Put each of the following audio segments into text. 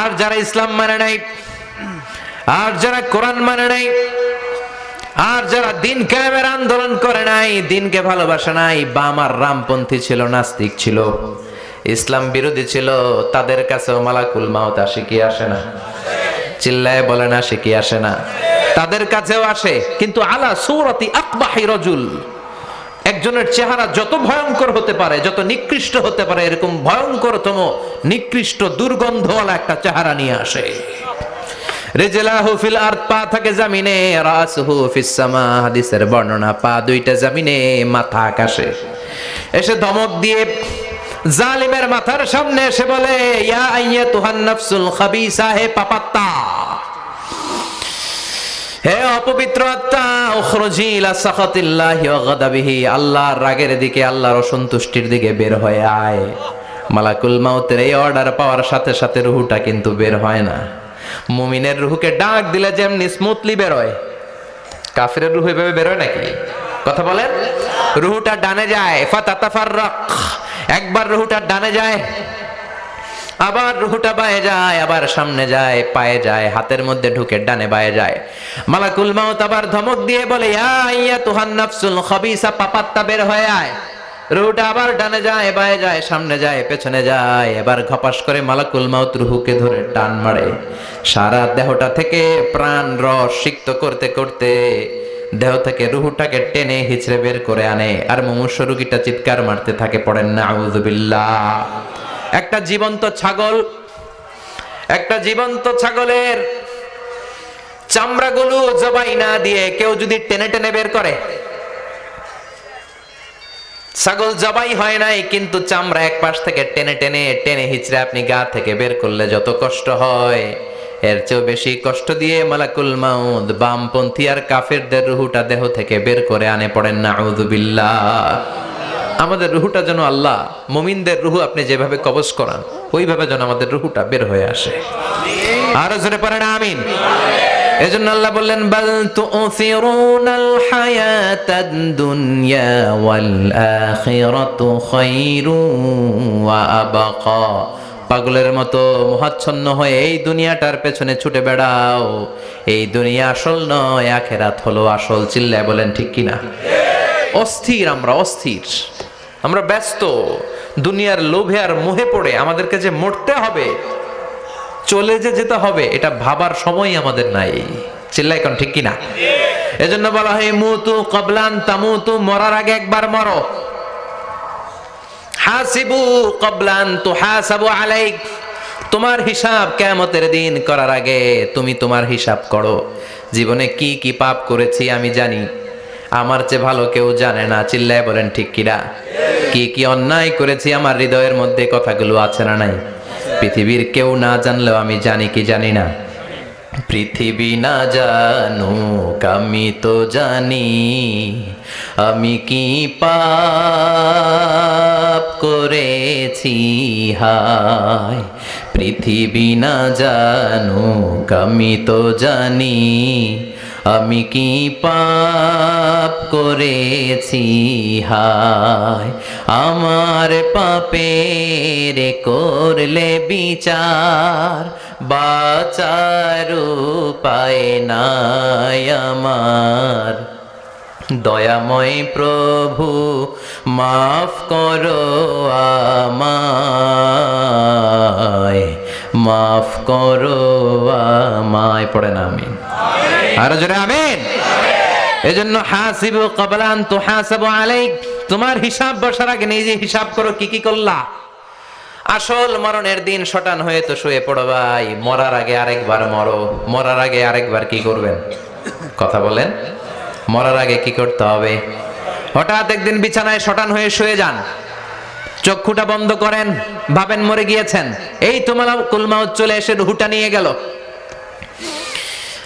আর যারা ইসলাম মানে নাই, আর যারা কোরআন মানে নাই, আর যারা দিন কায়েমের আন্দোলন করে নাই, দিনকে ভালোবাসে নাই, বাম আর রামপন্থী ছিল, নাস্তিক ছিল, ইসলাম বিরোধী ছিল, তাদের কাছেও মালাকুল আসে কি আসে না? চিল্লায় বলে না কি আসে না? তাদের কাছেও আসে, কিন্তু আলা সৌরতি আকবাহি রজুল একজনের চেহারা যত ভয়ঙ্কর হতে পারে, যত নিকৃষ্ট হতে পারে, এরকম ভয়ঙ্করতম, নিকৃষ্ট দুর্গন্ধওয়ালা একটা চেহারা নিয়ে আসে। জামিনে মাথা এসে ধমক দিয়ে জালিমের মাথার সামনে এসে বলে, ইয়া পাপাত্তা। হে অপবিত্র আত্মা, উখরুজি ইলা সাখাতিল্লাহি ওয়া গাদাবিহি, আল্লাহর রাগের দিকে, আল্লাহর অসন্তুষ্টির দিকে বের হয়ে আয়। মালাকুল মাউতের এই অর্ডার পাওয়ার সাথে সাথে রুহুটা কিন্তু বের হয় না। মুমিনের রুহুকে ডাক দিলে যেমনি স্মুথলি বের হয় কাফিরের রুহু এভাবে বের হয় নাকি? কথা বলেন? রুহুটা ডানে যায়, ফাতাতাফাররাক। একবার রুহুটা ডানে যায় আবার রুহুটা বায়ে যায়, আবার সামনে যায়, পায়ে যায়, হাতের মধ্যে ঢুকে ডানে বায়ে যায়। মালাকুল মাউত আবার ধমক দিয়ে বলে, ইয়া ইয়া তুহান নাফসুল খাবিসা, পাপাত্তা বের হয়ে আয়। রুহুটা আবার ডানে যায়, বায়ে যায়, সামনে যায়, পেছনে যায়। এবার ঘপাস করে মালাকুল মাউত রুহুকে ধরে টান মারে। সারা দেহটা থেকে প্রাণ রস সিক্ত করতে করতে দেহ থেকে রুহুটাকে টেনে হিচড়ে বের করে আনে। আর মুমূর্ষ রুগীটা চিৎকার মারতে থাকে, পড়েন না আউযুবিল্লাহ একটা জীবন্ত ছাগল, একটা জীবন্ত ছাগলের চামড়াগুলো জবাই না দিয়ে কেউ যদি টেনে টেনে বের করে। ছাগল জবাই হয় নাই, কিন্তু চামড়া এক পাশ থেকে টেনে টেনে টেনে হিচড়ে আপনি গা থেকে বের করলে যত কষ্ট হয়। এর চেয়েও বেশি কষ্ট দিয়ে মালাকুল মাউদ বামপন্থী আর কাফেরদের রুহুটা দেহ থেকে বের করে আনে পড়েন না আউযুবিল্লাহ আমাদের রুহুটা যেন আল্লাহ, মুমিনদের রুহু আপনি যেভাবে কবজ করান, ওইভাবে যেন আমাদের রুহুটা বের হয়ে আসে। আরও জোরে পড়েন আমিন। এজন্য আল্লাহ বললেন, বাল তুসিরুনাল হায়াতাদ দুনিয়া ওয়াল আখিরাতু খায়রু ওয়া আবাকা। পাগলের মতো মহাচ্ছন্ন হয়ে এই দুনিয়াটার পেছনে ছুটে বেড়াও। এই দুনিয়া আসল নয়, আখেরাত হলো আসল। চিল্লায় বলেন, ঠিক কিনা? অস্থির আমরা, অস্থির। আমরা ব্যস্ত, দুনিয়ার লোভে আর মোহে পড়ে আমাদেরকে যে মরতে হবে, চলে যে যেতে হবে, এটা ভাবার সময় আমাদের নাই। চিল্লাই কোন ঠিক কিনা? এজন্য বলা হয়, মুতু কবলান তামুতু, মরার আগে একবার মরো। হাসিবু কবলান তু হাসাবু আলাইক। তোমার হিসাব কেমতের দিন করার আগে তুমি তোমার হিসাব করো। জীবনে কি কি পাপ করেছি আমি জানি। আমার চেয়ে ভালো কেউ জানে না, চিল্লায় বলেন, ঠিক কিনা কি কি অন্যায় করেছি আমার হৃদয়ের মধ্যে, কথাগুলো আছে না নাই? পৃথিবীর কেউ না জানলেও আমি জানি কি জানি না। পৃথিবী না জানুক, আমি তো জানি। আমি কি পাপ করেছি? হায়, পৃথিবী না জানুক, আমি তো জানি। আমি কি পাপ করেছি? হায়, আমার পাপের করলে বিচার বাচার উপায় নাই আমার। দয়াময় প্রভু, মাফ করো আমায়। মাফ করো আমায়, পড়ে না আমি। আরও জোরে আমিন। এজন্য হাসিবু কবলান তো হাসাবু আলাইক। তোমার হিসাব বসার আগে নিজে হিসাব করো কি কি করলা। আসল মরণের দিন শটান হয়ে তো শুয়ে পড়ো ভাই। মরার আগে আরেকবার মরো। মরার আগে আরেকবার কি করবেন? কথা বলেন। মরার আগে কি করতে হবে? হঠাৎ একদিন বিছানায় শটান হয়ে শুয়ে যান। চক্ষুটা বন্ধ করেন। ভাবেন মরে গিয়েছেন। এই তোমার কুলমাউত চলে এসে রুহুটা নিয়ে গেল।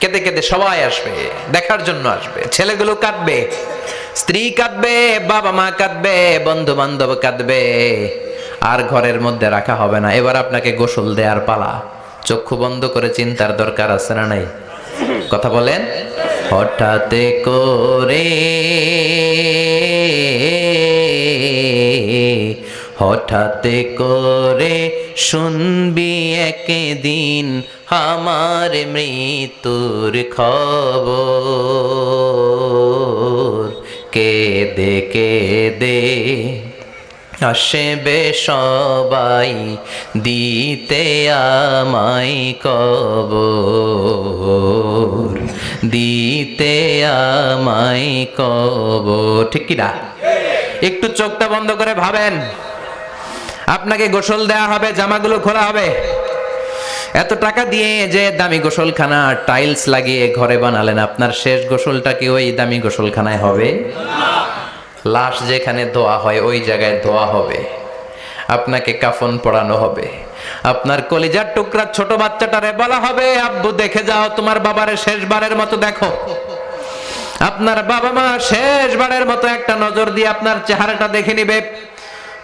কেঁদে কেঁদে সবাই আসবে, দেখার জন্য আসবে। ছেলেগুলো কাঁদবে, স্ত্রী কাঁদবে, বাবা মা কাঁদবে বন্ধু বান্ধব কাঁদবে। আর ঘরের মধ্যে রাখা হবে না। এবার আপনাকে গোসল দেওয়ার পালা। চক্ষু বন্ধ করে চিন্তার দরকার আছে না নাই? কথা বলেন? হঠাৎ করে হঠাৎ করে শুনবি একদিন আমার মৃত্যুর খবর। কেদে কেদে আসবে সবাই দিতে আমায় কবর। দিতে আমায় কবর। ঠিক কি না? একটু চোখটা বন্ধ করে ভাবেন। আপনাকে গোসল দেয়া হবে, জামাগুলো খোলা হবে। এত টাকা দিয়ে যে দামি গোসলখানা, টাইলস লাগিয়ে ঘরে বানালেন, আপনার শেষ গোসলটা কি ওই দামি গোসলখানায় হবে? লাশ যেখানে ধোয়া হয়, ওই জায়গায় ধোয়া হবে। আপনাকে কাফন পরানো হবে। আপনার কলিজার টুকরা ছোট বাচ্চাটারে বলা হবে, আব্বু, দেখে যাও, তোমার বাবারে শেষবারের মতো দেখো। আপনার বাবা মা শেষবারের মতো একটা নজর দিয়ে আপনার চেহারাটা দেখে নিবে।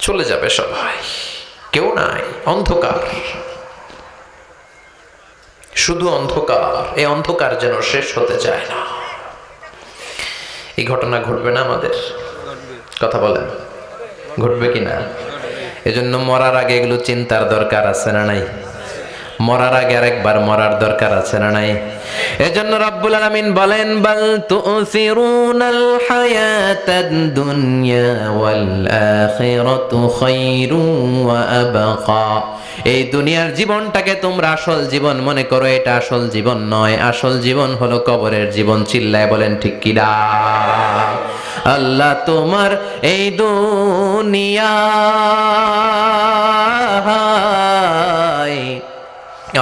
চলে যাবে সবাই। কেউ নাই, অন্ধকার। শুধু অন্ধকার এই অন্ধকার যেন শেষ হতে চায় না। এই ঘটনা ঘটবে না আমাদের? কথা বলেন। ঘটবে কি না? এজন্য মরার আগে এগুলো চিন্তার দরকার আছে না নাই? মরার আগে আরেকবার মরার দরকার আছে না নাই? এজন্য রব্বুল আলামিন বলেন, বাল তুসিরুনাল হায়াতাদ দুনিয়া ওয়াল আখিরাতু ওয়া আবকা। এই দুনিয়ার জীবনটাকে তোমরা আসল জীবন মনে করো, এটা আসল জীবন নয়। আসল জীবন হলো কবরের জীবন, চিল্লায় বলেন ঠিক কিনা আল্লাহ তোমার এই দুনিয়ায়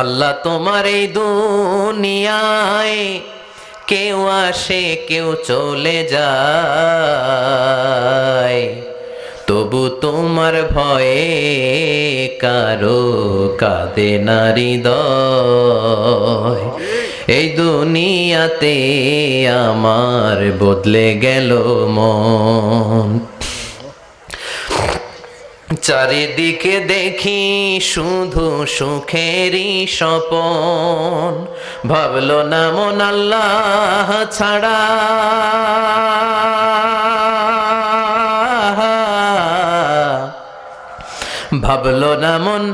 আল্লাহ তোমার এই দুনিয়ায় কেউ আসে, কেউ চলে যায়। তবু তোমার ভয়ে কারও কাঁদে নারী দয় এই দুনিয়াতে আমার বদলে গেল মন। চারিদিকে দেখি শুধু সুখেরই স্বপন। ভাবলো না মন আল্লাহ ছাড়া। ভাবলো না মন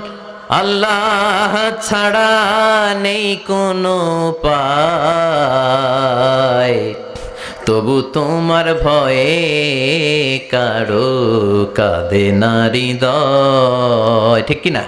আল্লাহ ছাড়া নেই কোনো পায় তবু তোমার ভয়ে কারও কাঁদে নারী দয় ঠিক কিনা?